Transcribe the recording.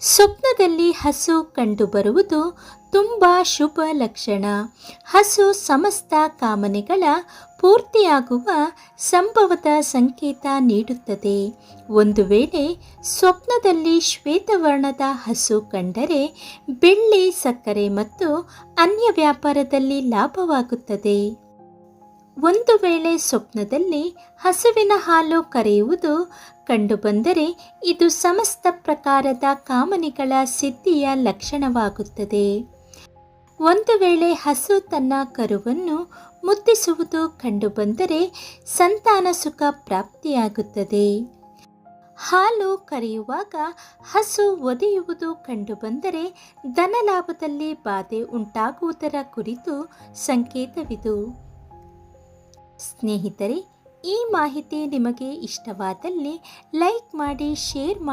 ಸ್ವಪ್ನದಲ್ಲಿ ಹಸು ಕಂಡುಬರುವುದು ತುಂಬ ಶುಭ ಲಕ್ಷಣ. ಹಸು ಸಮಸ್ತ ಕಾಮನೆಗಳ ಪೂರ್ತಿಯಾಗುವ ಸಂಭವದ ಸಂಕೇತ ನೀಡುತ್ತದೆ. ಒಂದು ವೇಳೆ ಸ್ವಪ್ನದಲ್ಲಿ ಶ್ವೇತವರ್ಣದ ಹಸು ಕಂಡರೆ ಬೆಳ್ಳಿ, ಸಕ್ಕರೆ ಮತ್ತು ಅನ್ಯ ವ್ಯಾಪಾರದಲ್ಲಿ ಲಾಭವಾಗುತ್ತದೆ. ಒಂದು ವೇಳೆ ಸ್ವಪ್ನದಲ್ಲಿ ಹಸುವಿನ ಹಾಲು ಕರೆಯುವುದು ಕಂಡುಬಂದರೆ ಇದು ಸಮಸ್ತ ಪ್ರಕಾರದ ಕಾಮನೆಗಳ ಸಿದ್ಧಿಯ ಲಕ್ಷಣವಾಗುತ್ತದೆ. ಒಂದು ವೇಳೆ ಹಸು ತನ್ನ ಕರುವನ್ನು ಮುದ್ದಿಸುವುದು ಕಂಡುಬಂದರೆ ಸಂತಾನ ಸುಖ ಪ್ರಾಪ್ತಿಯಾಗುತ್ತದೆ. ಹಾಲು ಕರೆಯುವಾಗ ಹಸು ಒದೆಯುವುದು ಕಂಡುಬಂದರೆ ಧನಲಾಭದಲ್ಲಿ ಬಾಧೆ ಉಂಟಾಗುವುದರ ಕುರಿತು ಸಂಕೇತವಿದು. ಸ್ನೇಹಿತರೆ ಈ ಮಾಹಿತಿ ನಿಮಗೆ ಇಷ್ಟವಾದಲ್ಲಿ ಲೈಕ್ ಮಾಡಿ ಶೇರ್ ಮಾಡಿ.